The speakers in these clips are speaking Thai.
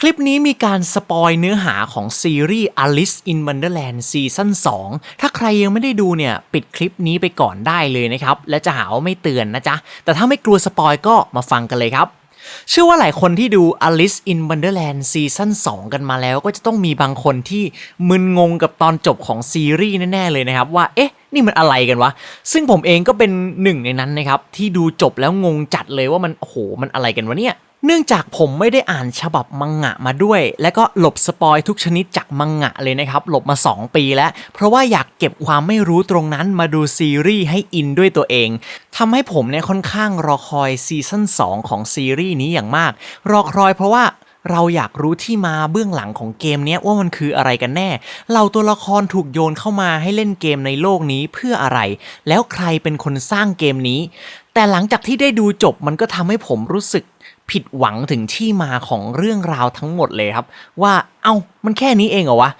คลิปนี้มีการสปอยเนื้อหาของซีรีส์ Alice in Wonderland ซีซั่น2 ถ้าใครยังไม่ได้ดูเนี่ย ปิดคลิปนี้ไปก่อนได้เลยนะครับ และจะหาว่าไม่เตือนนะจ๊ะ แต่ถ้าไม่กลัวสปอยก็มาฟังกันเลยครับเชื่อว่าหลายคนที่ดู Alice in Wonderland ซีซั่น2 กันมาแล้วก็จะต้องมีบางคนที่มึนงงกับตอนจบของซีรีส์แน่ ๆ เลยนะครับ ว่า เอ๊ะ นี่มันอะไรกันวะ ซึ่งผมเองก็เป็นหนึ่งในนั้นนะครับ ที่ดูจบแล้วงงจัดเลยว่ามันโอ้โหมันอะไรกันวะเนี่ย เนื่องจากผมไม่ได้อ่านฉบับมังงะมาด้วย และก็หลบสปอยทุกชนิดจากมังงะเลยนะครับ หลบมา 2 ปีแล้ว เพราะว่าอยากเก็บความไม่รู้ตรงนั้นมาดูซีรีส์ให้อินด้วยตัวเองทำให้ผมเนี่ยค่อนข้างรอคอยซีซั่น2 ของซีรีส์นี้อย่างมาก รอคอยเพราะว่าเราอยากรู้ที่มาเบื้องหลังของเกมนี้ว่ามันคืออะไรกันแน่ เราตัวละครถูกโยนเข้ามาให้เล่นเกมในโลกนี้เพื่ออะไร แล้วใครเป็นคนสร้างเกมนี้ แต่หลังจากที่ได้ดูจบมันก็ทำให้ผมรู้สึก ผิดหวังถึงที่มาของเรื่องราวทั้งหมดเลยครับ ว่าเอ้ามันแค่นี้เองเหรอวะ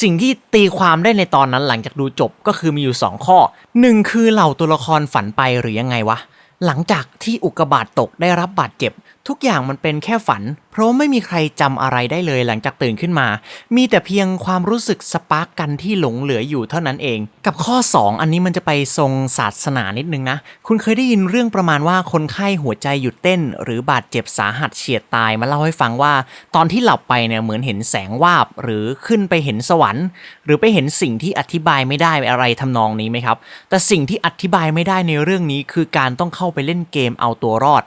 สิ่งที่ตีความได้ในตอนนั้นหลังจากดูจบก็คือมีอยู่ 2 ข้อ 1 คือเหล่าตัวละครฝันไปหรือยังไงวะ หลังจากที่อุกกาบาตตกได้รับบาดเจ็บ ทุกอย่างมันเป็นแค่ฝัน เพราะไม่มีใครจำอะไรได้เลยหลังจากตื่นขึ้นมา มีแต่เพียงความรู้สึกสปาร์กกันที่หลงเหลืออยู่เท่านั้นเอง กับข้อ 2 อันนี้มันจะไปทรงศาสนานิดนึงนะ คุณเคยได้ยินเรื่องประมาณว่าคนไข้หัวใจหยุดเต้น หรือบาดเจ็บสาหัสเฉียดตายมาเล่าให้ฟังว่า ตอนที่หลับไปเนี่ยเหมือนเห็นแสงวาบ หรือขึ้นไปเห็นสวรรค์ หรือไปเห็นสิ่งที่อธิบายไม่ได้อะไรทำนองนี้ไหมครับ แต่สิ่งที่อธิบายไม่ได้ในเรื่องนี้คือการต้องเข้าไปเล่นเกมเอาตัวรอด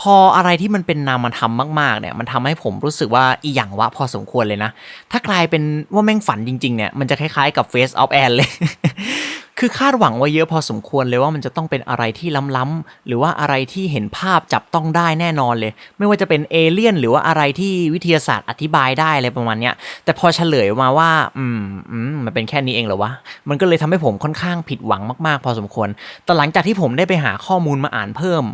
พออะไรที่มันเป็นนามธรรมมากๆเนี่ยมันทำให้ผมรู้สึกว่าอีหยังวะพอสมควรเลยนะ ถ้ากลายเป็นว่าแม่งฝันจริงๆเนี่ยมันจะคล้ายๆกับ Face of Anne เลย คือคาดหวังไว้เยอะพอสมควรเลยว่ามันจะต้องเป็นอะไรที่ล้ำๆหรือว่าอะไรที่เห็นภาพจับต้องได้แน่นอนเลย ไม่ว่าจะเป็นเอเลี่ยนหรือว่าอะไรที่วิทยาศาสตร์อธิบายได้อะไรประมาณเนี้ยแต่พอเฉลยมาว่า อืมอืมมันเป็นแค่นี้เองเหรอวะมันก็เลยทำให้ผมค่อนข้างผิดหวังมากๆ พอสมควรแต่หลังจากที่ผมได้ไปหาข้อมูลมาอ่านเพิ่ม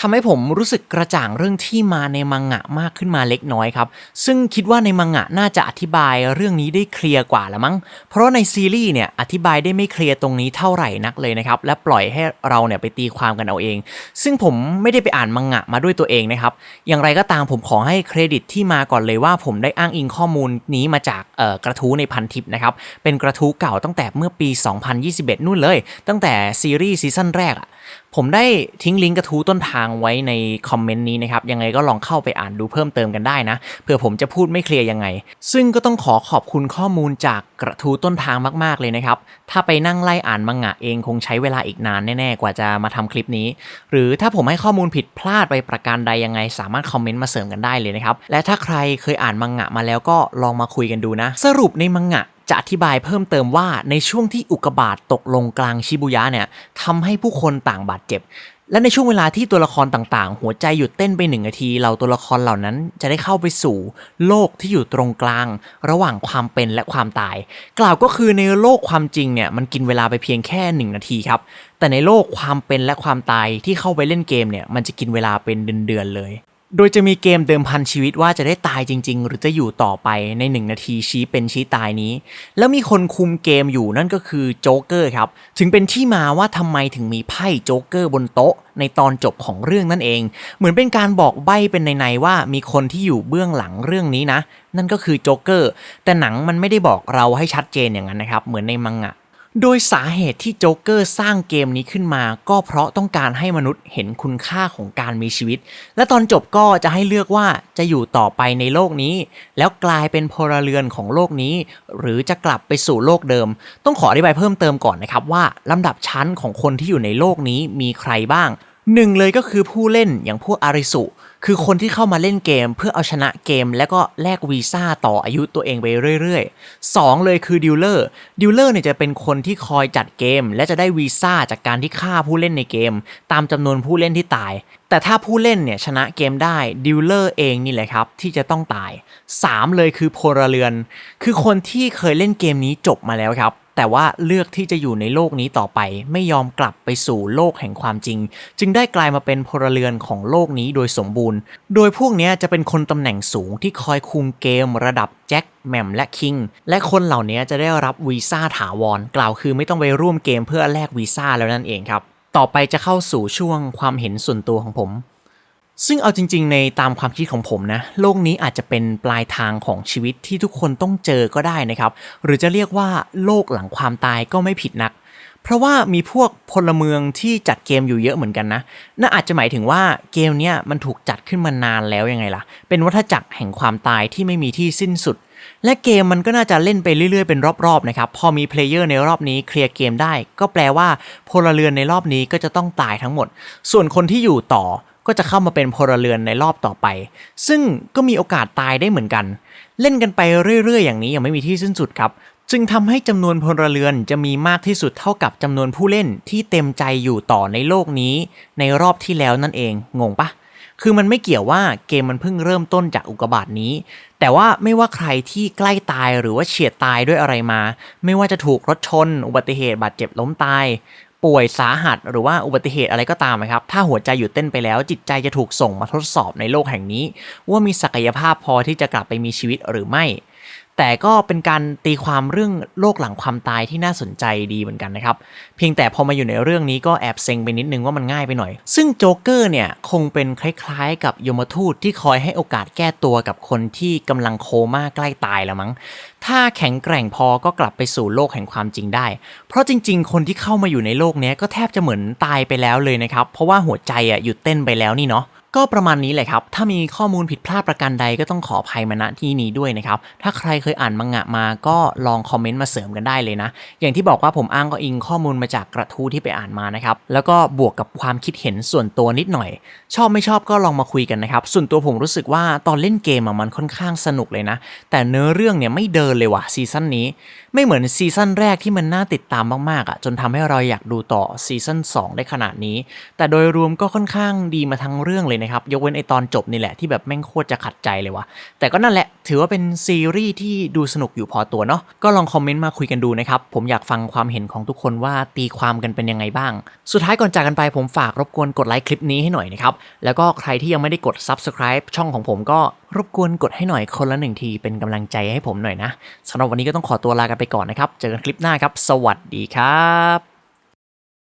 ทำให้ผมรู้สึกกระจ่างเรื่องที่มาในมังงะมากขึ้นมาเล็กน้อยครับ ซึ่งคิดว่าในมังงะน่าจะอธิบายเรื่องนี้ได้เคลียร์กว่าละมั้ง เพราะในซีรีส์เนี่ยอธิบายได้ไม่เคลียร์ตรงนี้เท่าไหร่นักเลยนะครับ และปล่อยให้เราเนี่ยไปตีความกันเอาเอง ซึ่งผมไม่ได้ไปอ่านมังงะมาด้วยตัวเองนะครับ อย่างไรก็ตามผมขอให้เครดิตที่มาก่อนเลยว่า ผมได้อ้างอิงข้อมูลนี้มาจากกระทู้ในพันทิปนะครับ เป็นกระทู้เก่าตั้งแต่เมื่อปี 2021 นู่นเลย ตั้งแต่ซีรีส์ซีซั่นแรกอะ ผมได้ทิ้งลิงก์กระทู้ต้นทางไว้ในคอมเมนต์นี้นะครับ ยังไงก็ลองเข้าไปอ่านดูเพิ่มเติมกันได้นะเผื่อผมจะพูดไม่เคลียร์ยังไง ซึ่งก็ต้องขอขอบคุณข้อมูลจากกระทู้ต้นทางมากๆเลยนะครับ ถ้าไปนั่งไล่อ่านมังงะเองคงใช้เวลาอีกนานแน่ๆ กว่าจะมาทำคลิปนี้ หรือถ้าผมให้ข้อมูลผิดพลาดไปประการใดยังไง สามารถคอมเมนต์มาเสริมกันได้เลยนะครับและถ้าใครเคยอ่านมังงะมาแล้วก็ลองมาคุยกันดูนะ สรุปในมังงะ จะอธิบายเพิ่มเติมว่าในช่วงที่อุกกาบาตตกลงกลางชิบุยะเนี่ยทำให้ผู้คนต่างบาดเจ็บ และในช่วงเวลาที่ตัวละครต่างๆ หัวใจหยุดเต้นไปหนึ่งนาที เราตัวละครเหล่านั้นจะได้เข้าไปสู่โลกที่อยู่ตรงกลาง ระหว่างความเป็นและความตาย กล่าวก็คือในโลกความจริงเนี่ยมันกินเวลาไปเพียงแค่หนึ่งนาทีครับแต่ในโลกความเป็นและความตายที่เข้าไปเล่นเกมเนี่ยมันจะกินเวลาเป็นเดือนๆเลย โดยจะมีเกมเดิมพันชีวิตว่าจะได้ตายจริง ๆ หรือจะอยู่ต่อไปใน 1 นาทีชี้เป็นชี้ตายนี้ แล้วมีคนคุมเกมอยู่นั่นก็คือโจ๊กเกอร์ครับ ถึงเป็นที่มาว่าทำไมถึงมีไพ่โจ๊กเกอร์บนโต๊ะ ในตอนจบของเรื่องนั่นเอง เหมือนเป็นการบอกใบ้เป็นในๆว่ามีคนที่อยู่เบื้องหลังเรื่องนี้นะ นั่นก็คือโจ๊กเกอร์แต่หนังมันไม่ได้บอกเราให้ชัดเจนอย่างนั้นนะครับเหมือนในมังงะ โดยสาเหตุที่โจ๊กเกอร์สร้างเกมนี้ขึ้นมา ก็เพราะต้องการให้มนุษย์เห็นคุณค่าของการมีชีวิต และตอนจบก็จะให้เลือกว่าจะอยู่ต่อไปในโลกนี้ แล้วกลายเป็นพลเรือนของโลกนี้ หรือจะกลับไปสู่โลกเดิม ต้องขออธิบายเพิ่มเติมก่อนนะครับว่าลำดับชั้นของคนที่อยู่ในโลกนี้มีใครบ้าง หนึ่งเลยก็คือผู้เล่นอย่างพวกอาริสุ คือคนที่เข้ามาเล่นเกม เพื่อเอาชนะเกม แล้วก็แลกวีซ่าต่ออายุตัวเองไปเรื่อยๆ 2 เลยคือดิวเลอร์ดิวเลอร์เนี่ยจะเป็นคนที่คอยจัดเกม และจะได้วีซ่าจากการที่ฆ่าผู้เล่นในเกม ตามจำนวนผู้เล่นที่ตาย แต่ถ้าผู้เล่นเนี่ยชนะเกมได้ดิวเลอร์เองนี่แหละครับที่จะต้องตาย 3 เลยคือพลเรือน คือคนที่เคยเล่นเกมนี้จบมาแล้วครับ แต่ว่าเลือกที่จะอยู่ในโลกนี้ต่อไป ไม่ยอมกลับไปสู่โลกแห่งความจริง จึงได้กลายมาเป็นพลเรือนของโลกนี้โดยสมบูรณ์ โดยพวกนี้จะเป็นคนตำแหน่งสูงที่คอยคุมเกมระดับแจ็คแมมและคิงและคนเหล่านี้จะได้รับวีซ่าถาวรกล่าวคือไม่ต้องไปร่วมเกมเพื่อแลกวีซ่าแล้วนั่นเองครับ ต่อไปจะเข้าสู่ช่วงความเห็นส่วนตัวของผม ซึ่งเอาจริง ๆ ในตามความคิดของผมนะ โลกนี้อาจจะเป็นปลายทางของชีวิตที่ทุกคนต้องเจอก็ได้นะครับ หรือจะเรียกว่าโลกหลังความตายก็ไม่ผิดนัก เพราะว่ามีพวกพลเมืองที่จัดเกมอยู่เยอะเหมือนกันนะ น่าอาจจะหมายถึงว่าเกมเนี้ยมันถูกจัดขึ้นมานานแล้วยังไงล่ะ เป็นวัฏจักรแห่งความตายที่ไม่มีที่สิ้นสุด และเกมมันก็น่าจะเล่นไปเรื่อยๆ เป็นรอบๆนะครับ พอมีเพลเยอร์ในรอบนี้เคลียร์เกมได้ ก็แปลว่าพลเรือนในรอบนี้ก็จะต้องตายทั้งหมด ส่วนคนที่อยู่ต่อ ก็จะเข้ามาเป็นพลเรือนในรอบต่อไป ซึ่งก็มีโอกาสตายได้เหมือนกัน เล่นกันไปเรื่อยๆ อย่างนี้ยังไม่มีที่สิ้นสุดครับ จึงทำให้จำนวนพลเรือนจะมีมากที่สุดเท่ากับจำนวนผู้เล่นที่เต็มใจอยู่ต่อในโลกนี้ ในรอบที่แล้วนั่นเองงงปะคือมันไม่เกี่ยวว่าเกมมันเพิ่งเริ่มต้นจากอุกกาบาตนี้ แต่ว่าไม่ว่าใครที่ใกล้ตายหรือว่าเฉียดตายด้วยอะไรมา ไม่ว่าจะถูกรถชน อุบัติเหตุบาดเจ็บล้มตาย ป่วยสาหัสหรือว่าอุบัติเหตุอะไรก็ตามนะครับ ถ้าหัวใจหยุดเต้นไปแล้วจิตใจจะถูกส่งมาทดสอบในโลกแห่งนี้ ว่ามีศักยภาพพอที่จะกลับไปมีชีวิตหรือไม่ แต่ก็เป็นการตีความเรื่องโลกหลังความตายที่น่าสนใจดีเหมือนกันนะครับ เพียงแต่พอมาอยู่ในเรื่องนี้ก็แอบเซ็งไปนิดนึงว่ามันง่ายไปหน่อย ซึ่งโจ๊กเกอร์เนี่ยคงเป็นคล้ายๆ กับยมทูตที่คอยให้โอกาสแก้ตัวกับคนที่กำลังโคม่าใกล้ตายแล้วมั้ง ถ้าแข็งแกร่งพอก็กลับไปสู่โลกแห่งความจริงได้ เพราะจริง ๆ คนที่เข้ามาอยู่ในโลกนี้ก็แทบจะเหมือนตายไปแล้วเลยนะครับ เพราะว่าหัวใจอะหยุดเต้นไปแล้วนี่เนาะ ก็ประมาณนี้แหละครับ ถ้ามีข้อมูลผิดพลาดประการใดก็ต้องขออภัยมาณที่นี้ด้วยนะครับ ถ้าใครเคยอ่านมังงะมาก็ลองคอมเมนต์มาเสริมกันได้เลยนะ อย่างที่บอกว่าผมอ้างก็อิงข้อมูลมาจากกระทู้ที่ไปอ่านมานะครับ แล้วก็บวกกับความคิดเห็นส่วนตัวนิดหน่อย ชอบไม่ชอบก็ลองมาคุยกันนะครับ ส่วนตัวผมรู้สึกว่าตอนเล่นเกมมันค่อนข้างสนุกเลยนะ แต่เนื้อเรื่องเนี่ยไม่เดินเลยว่ะซีซั่นนี้ ไม่เหมือนซีซั่นแรกที่มันน่าติดตามมากๆอะจนทำให้เราอยากดูต่อซีซั่น2 ได้ขนาดนี้ แต่โดยรวมก็ค่อนข้างดีมาทั้งเรื่องเลยนะครับ ยกเว้นไอตอนจบนี่แหละที่แบบแม่งโคตรจะขัดใจเลยวะแต่ก็นั่นแหละถือว่าเป็นซีรีส์ที่ดูสนุกอยู่พอตัวเนาะก็ลองคอมเมนต์มาคุยกันดูนะครับ ผมอยากฟังความเห็นของทุกคนว่าตีความกันเป็นยังไงบ้าง สุดท้ายก่อนจากกันไปผมฝากรบกวนกดไลค์คลิปนี้ให้หน่อยนะครับแล้วก็ใครที่ยังไม่ได้กด subscribe ช่องของผมก็รบกวนกดให้หน่อยคนละหนึ่งทีเป็นกำลังใจให้ผมหน่อยนะสำหรับวันนี้ก็ต้องขอตัวลากันไปก่อนนะครับ เจอกันคลิปหน้าครับ สวัสดีครับ